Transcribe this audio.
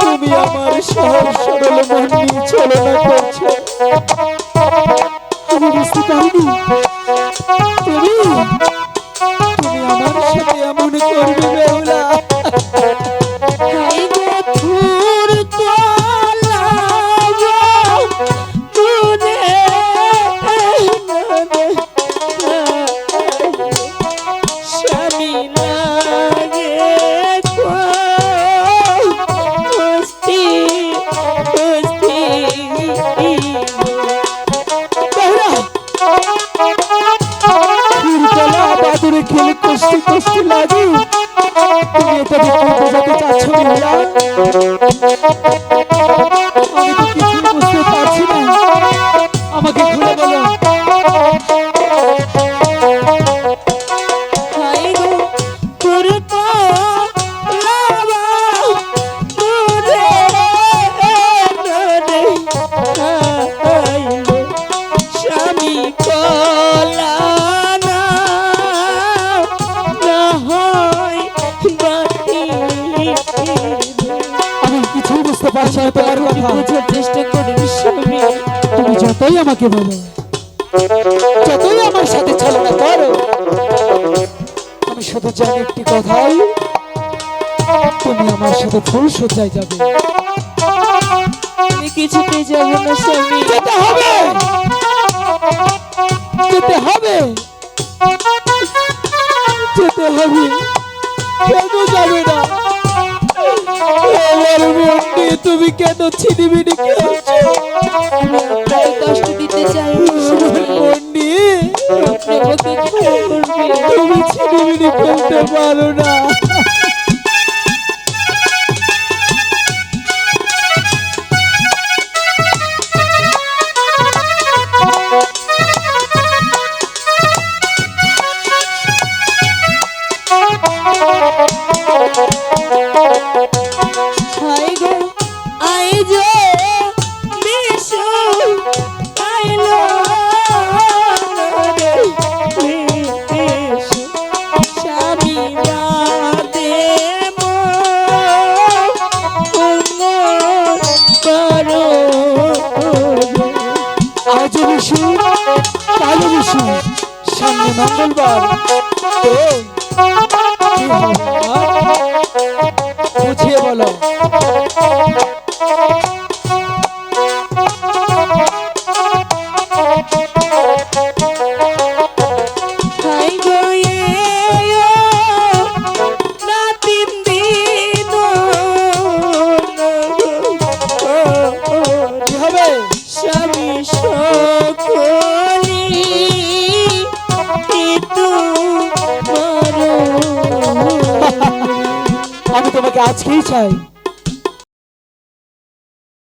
তুমি আমার সহজ সরল মন নিয়ে চলনা করছ আমি বুঝতে পারিনি। তুমি? আমার সাথে এমন করবে বেহুলা তুমি এটা বিক্রি বোঝাতে চাচ্ছ বেহুলা আমি তো কিছুই বুঝতে পারছি না। আমাকে খুলে বলো হাই পারছি তোমার কথা। বোঝার চেষ্টা স্বামী তুমি যতই আমাকে বলো যতই আমার সাথে ছলনা করো আমি শুধু জানি একটি কথাই তুমি আমার সাথে ফুল সজ্জায় যাবে। আমি কিছুতে যাব না স্বামী যেতে হবে। যেতে হবে। যেতে হবে। কেন যাবে না। আমার মনকে তুমি কেন খেলছো আপনাকে কষ্ট দিতে চাই। মন করবেন তুমি ছিনিবিনি খেলতে পারো না আজ বিশু কাল সামনে মঙ্গলবার। আজকেই চাই